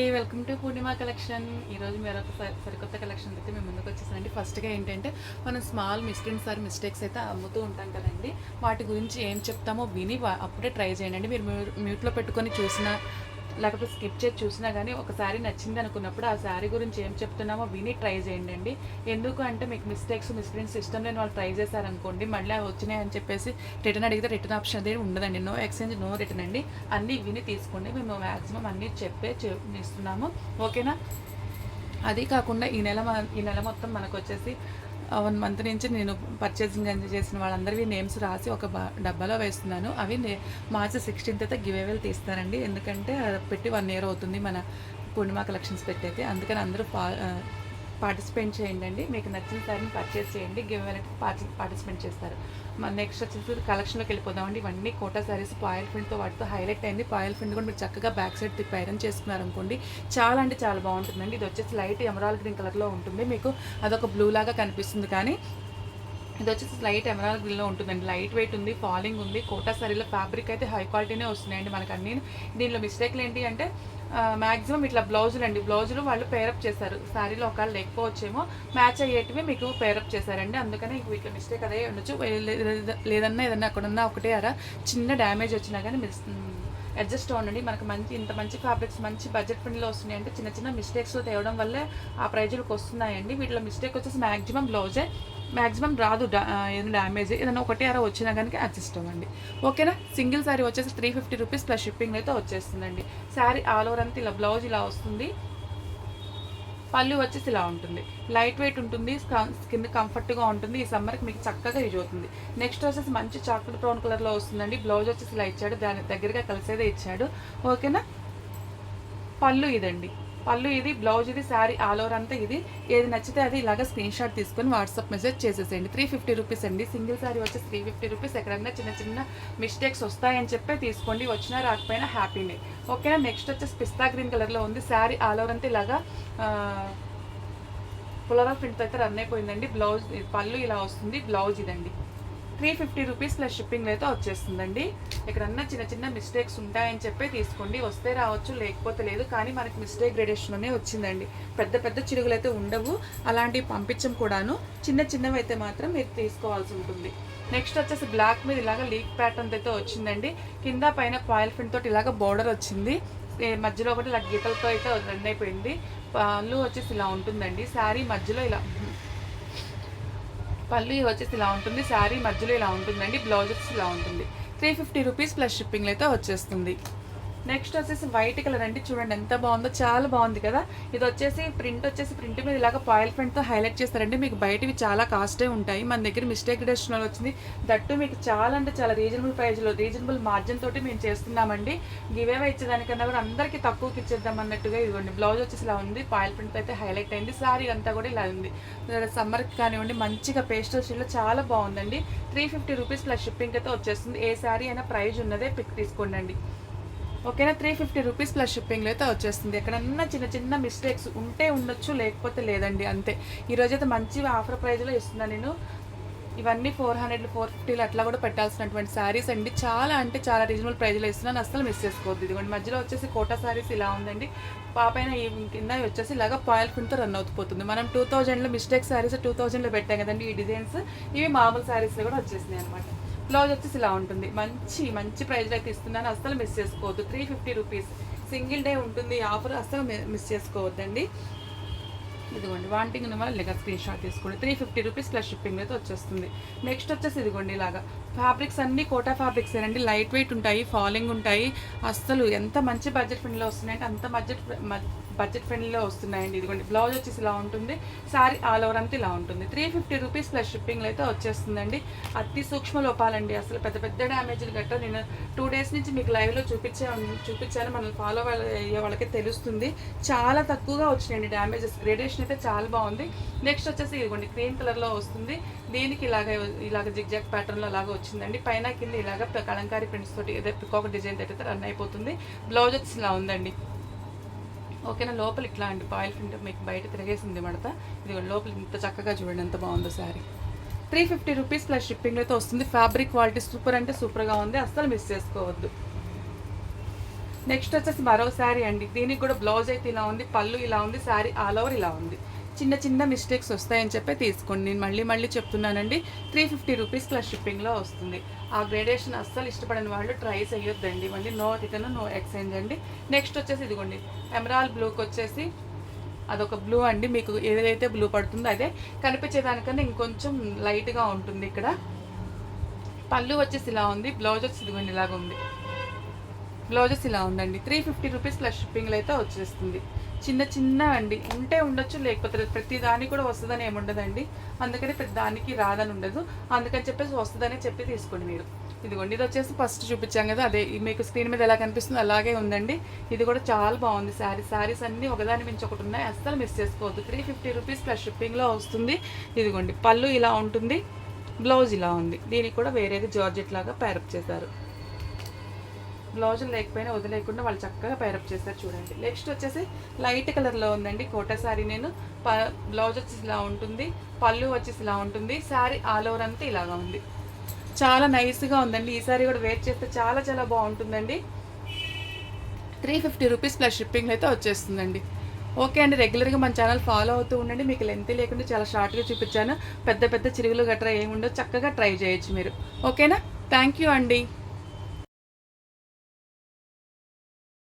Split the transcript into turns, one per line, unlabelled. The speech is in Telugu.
అండి వెల్కమ్ టు పూర్ణిమ కలెక్షన్. ఈరోజు మరొక స- సరికొత్త కలెక్షన్ అయితే మేము ముందుకు వచ్చేసానండి ఫస్ట్గా ఏంటంటే మనం స్మాల్ మిస్టేక్స్ ఆర్ మిస్టేక్స్ అయితే అమ్ముతూ ఉంటాం కదండి. వాటి గురించి ఏం చెప్తామో విని వా- అప్పుడే ట్రై చేయండి. మీరు మ్యూ- మ్యూట్లో పెట్టుకొని చూసినా లేకపోతే స్కిప్ చేసి చూసినా కానీ ఒక శారీ నచ్చింది అనుకున్నప్పుడు ఆ శారీ గురించి ఏం చెప్తున్నామో విని ట్రై చేయండి అండి. ఎందుకు అంటే మీకు మిస్టేక్స్ మిస్ప్రింట్స్ ఇష్టం లేని వాళ్ళు ట్రై చేశారనుకోండి మళ్ళీ అవి వచ్చినాయి అని చెప్పేసి రిటర్న్ అడిగితే రిటర్న్ ఆప్షన్ అనేది ఉండదండి. నో ఎక్స్చేంజ్ నో రిటర్న్ అండి. అన్నీ విని తీసుకోండి. మేము మ్యాక్సిమం అన్నీ చెప్పే ఇస్తున్నాము. ఓకేనా అది కాకుండా ఈ నెల ఈ నెల మొత్తం మనకు వచ్చేసి వన్ మంత్ నుంచి నేను పర్చేసింగ్ చేసిన వాళ్ళందరివి నేమ్స్ రాసి ఒక డబ్బాలో వేస్తున్నాను. అవి నే మార్చి సిక్స్టీన్త్ అయితే గివ్ అవేలు తీస్తారండి. ఎందుకంటే అది పెట్టి వన్ ఇయర్ అవుతుంది మన పూర్ణిమ కలెక్షన్స్ పెట్టయితే అందుకని అందరూ ఫా పార్టిసిపేట్ చేయండి. మీకు నచ్చిన సారిని పర్చేస్ చేయండి. గివ్ అవేలకి పార్టిసిపేట్ చేస్తారు. మన నెక్స్ట్ వచ్చేసి కలెక్షన్లోకి వెళ్ళిపోదామండి. ఇవన్నీ కోటా సారీస్ పాయల్ ప్రింట్తో వాటితో హైలైట్ అయింది పాయల్ ప్రింట్ కూడా మీరు చక్కగా బ్యాక్ సైడ్ తిప్పి ఐరన్ చేసుకున్నారు అనుకోండి. చాలా అంటే చాలా బాగుంటుందండి. ఇది వచ్చేసి లైట్ ఎమరాల్ గ్రీన్ కలర్లో ఉంటుంది. మీకు అదొక బ్లూ లాగా కనిపిస్తుంది కానీ ఇది వచ్చేసి లైట్ ఎమరాల్ గ్రీన్లో ఉంటుందండి. లైట్ వెయిట్ ఉంది ఫాలింగ్ ఉంది. కోటా సారీలో ఫ్యాబ్రిక్ అయితే హై క్వాలిటీనే వస్తున్నాయండి మనకు అన్ని దీనిలో మిస్టేక్లు ఏంటి అంటే మ్యాక్సిమం ఇట్లా బ్లౌజులు అండి. బ్లౌజులు వాళ్ళు పేరప్ చేశారు. శారీలో ఒకవేళ లేకపోవచ్చేమో మ్యాచ్ అయ్యేటివి మీకు పేరప్ చేశారండి. అందుకని వీటిలో మిస్టేక్ అదే ఉండొచ్చు. లేదన్నా ఏదన్నా అక్కడున్నా ఒకటే అరా చిన్న డ్యామేజ్ వచ్చినా కానీ మిస్ అడ్జస్ట్ అవ్వండి. మనకు మంచి ఇంత మంచి ఫ్యాబ్రిక్స్ మంచి బడ్జెట్ ఫ్రెండ్లో వస్తున్నాయి అంటే చిన్న చిన్న మిస్టేక్స్ తేవడం వల్లే ఆ ప్రైజులకు వస్తున్నాయండి. వీటిలో మిస్టేక్ వచ్చేసి మ్యాక్సిమం బ్లౌజే మ్యాక్సిమం రాదు ఏదైనా డ్యామేజ్ ఏదైనా ఒకటి అర వచ్చినా కనుక అడ్జస్ట్ అవ్వండి. ఓకేనా? సింగిల్ శారీ వచ్చేసి three fifty rupees plus shipping అయితే వచ్చేస్తుందండి. శారీ ఆల్ ఓవర్ అంతా ఇలా బ్లౌజ్ ఇలా వస్తుంది. పళ్ళు వచ్చేసి ఇలా ఉంటుంది. లైట్ వెయిట్ ఉంటుంది స్కిన్ కంఫర్ట్గా ఉంటుంది. ఈ సమ్మర్కి మీకు చక్కగా యూజ్ అవుతుంది. నెక్స్ట్ వచ్చేసి మంచి చాక్లెట్ బ్రౌన్ కలర్లో వస్తుందండి. బ్లౌజ్ వచ్చేసి ఇలా ఇచ్చాడు దాని దగ్గరగా కలిసేదే ఇచ్చాడు. ఓకేనా? పళ్ళు ఇదండి. పళ్ళు ఇది బ్లౌజ్ ఇది శారీ ఆల్ ఓవర్ అంతా ఇది. ఏది నచ్చితే అది ఇలాగ స్క్రీన్ షాట్ తీసుకొని వాట్సాప్ మెసేజ్ చేసేసేయండి. త్రీ ఫిఫ్టీ రూపీస్ అండి. సింగిల్ శారీ వచ్చేసి త్రీ ఫిఫ్టీ రూపీస్. ఎక్కడన్నా చిన్న చిన్న మిస్టేక్స్ వస్తాయని చెప్పి తీసుకోండి. వచ్చినా రాకపోయినా హ్యాపీనే ఓకేనా? నెక్స్ట్ వచ్చేసి పిస్తా గ్రీన్ కలర్లో ఉంది. శారీ ఆల్ ఓవర్ అంతా ఇలాగా పులరా ప్రింట్ అయితే రన్ అయిపోయిందండి. బ్లౌజ్ పళ్ళు ఇలా వస్తుంది. బ్లౌజ్ ఇదండి. Three fifty rupees plus shipping అయితే వచ్చేస్తుందండి. ఎక్కడన్నా చిన్న చిన్న మిస్టేక్స్ ఉంటాయని చెప్పి తీసుకోండి. వస్తే రావచ్చు లేకపోతే లేదు కానీ మనకి మిస్టేక్ గ్రేడేషన్లోనే వచ్చిందండి. పెద్ద పెద్ద చిరుగులు అయితే ఉండవు. అలాంటివి పంపించం కూడాను. చిన్న చిన్నవి అయితే మాత్రం మీరు తీసుకోవాల్సి ఉంటుంది. నెక్స్ట్ వచ్చేసి బ్లాక్ మీద ఇలాగ లీక్ ప్యాటర్న్ అయితే వచ్చిందండి. కింద పైన కాయిల్ ప్రింట్ తోటి ఇలాగ బోర్డర్ వచ్చింది. మధ్యలో ఒకటి ఇలా గీతలతో అయితే రన్ అయిపోయింది. పళ్ళు వచ్చేసి ఇలా ఉంటుందండి. శారీ మధ్యలో ఇలా పళ్ళు ఇవి వచ్చేసి ఇలా ఉంటుంది శారీ మధ్యలో ఇలా ఉంటుందండి బ్లౌజ్ వచ్చేసి ఇలా ఉంటుంది. Three fifty rupees plus shipping అయితే వచ్చేస్తుంది. నెక్స్ట్ వచ్చేసి వైట్ కలర్ అండి. చూడండి ఎంత బాగుందో చాలా బాగుంది కదా. ఇది వచ్చేసి ప్రింట్ వచ్చేసి ప్రింట్ మీద ఇలాగ పాయిల్ ప్రింట్తో హైలైట్ చేస్తారండి. మీకు బయటవి చాలా కాస్టే ఉంటాయి. మన దగ్గర మిస్టేక్ డెస్టినల్ వచ్చింది. దట్టు మీకు చాలా అంటే చాలా రీజనబుల్ ప్రైజ్లో రీజనబుల్ మార్జిన్ తోటి మేము చేస్తున్నామండి. గివేవే ఇచ్చేదానికన్నా కూడా అందరికీ తక్కువకి ఇచ్చేద్దాం అన్నట్టుగా ఇదిగోండి బ్లౌజ్ వచ్చేసి ఇలా ఉంది. పాయిల్ ప్రింట్ అయితే హైలైట్ అయింది. సారీ అంతా కూడా ఇలా ఉంది. సమ్మర్కి కానివ్వండి మంచిగా పేస్టల్ షీల్లో చాలా బాగుందండి. Three fifty rupees plus shipping అయితే వచ్చేస్తుంది. ఏ శారీ అయినా ప్రైజ్ ఉన్నదే పిక్ తీసుకోండి ఓకేనా? త్రీ ఫిఫ్టీ రూపీస్ ప్లస్ షిప్పింగ్లో అయితే వచ్చేస్తుంది. ఎక్కడన్నా చిన్న చిన్న మిస్టేక్స్ ఉంటే ఉండొచ్చు లేకపోతే లేదండి అంతే. ఈరోజు అయితే మంచి ఆఫర్ ప్రైజ్లో ఇస్తున్నాను నేను. ఇవన్నీ ఫోర్ హండ్రెడ్ ఫోర్ ఫిఫ్టీలు అట్లా కూడా పెట్టాల్సినటువంటి శారీస్ అండి. చాలా అంటే చాలా రీజనబుల్ ప్రైజ్లో ఇస్తున్నాను అస్సలు మిస్ చేసుకోవద్దు. ఇదిగోండి మధ్యలో వచ్చేసి కోటా శారీస్ ఇలా ఉందండి. పాపైన ఈ కింద వచ్చేసి ఇలాగా పాయల్ ప్రింట్తో రన్ అవుతుపోతుంది. మనం టూ థౌజండ్లో మిస్టేక్ శారీస్ టూ థౌజండ్లో పెట్టాం కదండి ఈ డిజైన్స్ ఇవి మామూలు శారీస్లో కూడా వచ్చేసినాయి అనమాట బ్లౌజ్ వచ్చేసి ఇలా ఉంటుంది. మంచి మంచి ప్రైజ్లో అయితే ఇస్తున్నాను. అస్సలు మిస్ చేసుకోవద్దు. Three fifty rupees single day ఉంటుంది. ఆఫర్ అస్సలు మిస్ చేసుకోవద్దండి. ఇదిగోండి వాంటింగ్ ఉన్న వాళ్ళు ఇలాగ స్క్రీన్ షాట్ తీసుకోండి. Three fifty rupees plus shipping అయితే వచ్చేస్తుంది. నెక్స్ట్ వచ్చేసి ఇదిగోండి ఇలాగా. ఫ్యాబ్రిక్స్ అన్ని కోటా ఫ్యాబ్రిక్స్ ఏనండి లైట్ వెయిట్ ఉంటాయి ఫాలింగ్ ఉంటాయి. అస్సలు ఎంత మంచి బడ్జెట్ ఫ్రెండ్లో వస్తున్నాయంటే అంత బడ్జెట్ బడ్జెట్ ఫ్రెండ్లీలో వస్తున్నాయండి. ఇదిగోండి బ్లౌజ్ వచ్చేసి ఇలా ఉంటుంది. శారీ ఆల్ ఓవర్ అంతా ఇలా ఉంటుంది. త్రీ ఫిఫ్టీ రూపీస్ ప్లస్ షిప్పింగ్లో అయితే వచ్చేస్తుందండి. అతి సూక్ష్మ లోపాలండి. అసలు పెద్ద పెద్ద డ్యామేజ్లు గట్రా నేను టూ డేస్ నుంచి మీకు లైవ్లో చూపించే చూపించాను. మనల్ని ఫాలో అయ్యే వాళ్ళకి తెలుస్తుంది. చాలా తక్కువగా వచ్చినాయండి డ్యామేజెస్. గ్రేడేషన్ అయితే చాలా బాగుంది. నెక్స్ట్ వచ్చేసి ఇదిగోండి క్రీమ్ కలర్లో వస్తుంది. దీనికి ఇలాగ ఇలాగ జిగ్జాక్ ప్యాటర్న్లో అలాగ వచ్చిందండి. పైన కింద ఇలాగ ప- కలంకారీ ప్రింట్స్ తోటి ఏదో పికాక్ డిజైన్ అయితే రన్ అయిపోతుంది. బ్లౌజ్ వచ్చి ఇలా ఉందండి. ఓకేనా లోపల ఇట్లా అండి పాయిల్ ప్రింట్ మీకు బయట తిరిగేసింది మడత. ఇది లోపల ఇంత చక్కగా చూడండి ఎంత బాగుందో sari. Three fifty rupees plus shipping అయితే వస్తుంది. ఫ్యాబ్రిక్ క్వాలిటీ సూపర్ అంటే సూపర్గా ఉంది. అస్సలు మిస్ చేసుకోవద్దు. నెక్స్ట్ వచ్చేసి మరో శారీ అండి. దీనికి కూడా బ్లౌజ్ అయితే ఇలా ఉంది పళ్ళు ఇలా ఉంది శారీ ఆల్ ఓవర్ ఇలా ఉంది. చిన్న చిన్న మిస్టేక్స్ వస్తాయని చెప్పి తీసుకోండి. నేను మళ్ళీ మళ్ళీ చెప్తున్నానండి త్రీ ఫిఫ్టీ రూపీస్ ప్లస్ షిప్పింగ్లో వస్తుంది. ఆ గ్రేడేషన్ అస్సలు ఇష్టపడని వాళ్ళు ట్రై చేయొద్దండి. మళ్ళీ నో రిటర్న్ నో ఎక్స్చేంజ్ అండి. నెక్స్ట్ వచ్చేసి ఇదిగోండి ఎమరాల్ బ్లూకి వచ్చేసి అదొక బ్లూ అండి. మీకు ఏదైతే బ్లూ పడుతుందో అదే. కనిపించేదానికన్నా ఇంకొంచెం లైట్గా ఉంటుంది ఇక్కడ. పళ్ళు వచ్చేసి ఇలా ఉంది బ్లౌజ్ వచ్చేసి ఇదిగోండి ఇలాగ ఉంది బ్లౌజెస్ ఇలా ఉందండి. త్రీ ఫిఫ్టీ రూపీస్ ప్లస్ షిప్పింగ్లో అయితే వచ్చేస్తుంది. చిన్న చిన్నవండి ఉంటే ఉండొచ్చు లేకపోతే ప్రతి దానికి కూడా వస్తుందని ఏముండదండి అందుకని ప్రతి దానికి రాదని ఉండదు. అందుకని చెప్పేసి వస్తుందని చెప్పి తీసుకోండి మీరు. ఇదిగోండి ఇది వచ్చేసి ఫస్ట్ చూపించాం కదా అదే మీకు స్క్రీన్ మీద ఎలా కనిపిస్తుందో అలాగే ఉందండి. ఇది కూడా చాలా బాగుంది. శారీ శారీస్ అన్నీ ఒకదాని మించి ఒకటి ఉన్నాయి. అస్సలు మిస్ చేసుకోవద్దు. త్రీ ఫిఫ్టీ రూపీస్ ప్లస్ షిప్పింగ్లో వస్తుంది. ఇదిగోండి పళ్ళు ఇలా ఉంటుంది. బ్లౌజ్ ఇలా ఉంది. దీనికి కూడా వేరేది జార్జెట్ లాగా ప్యారప్ చేశారు. బ్లౌజులు లేకపోయినా వదిలేకుండా వాళ్ళు చక్కగా పేరప్ చేస్తారు చూడండి. నెక్స్ట్ వచ్చేసి లైట్ కలర్లో ఉందండి కోట శారీ నేను. ప బ్లౌజ్ వచ్చేసి ఇలా ఉంటుంది పళ్ళు వచ్చేసి ఇలా ఉంటుంది శారీ ఆల్ ఓవర్ అంతా ఇలాగా ఉంది. చాలా నైస్గా ఉందండి. ఈ శారీ కూడా వేర్ చేస్తే చాలా చాలా బాగుంటుందండి. Three fifty rupees plus shipping అయితే వచ్చేస్తుందండి. ఓకే అండి రెగ్యులర్గా మన ఛానల్ ఫాలో అవుతూ ఉండండి. మీకు లెంత్ లేకుండా చాలా షార్ట్గా చూపించాను. పెద్ద పెద్ద చిరుగులు గట్రా ఏముండో చక్కగా ట్రై చేయొచ్చు మీరు. ఓకేనా థ్యాంక్ యూ అండి.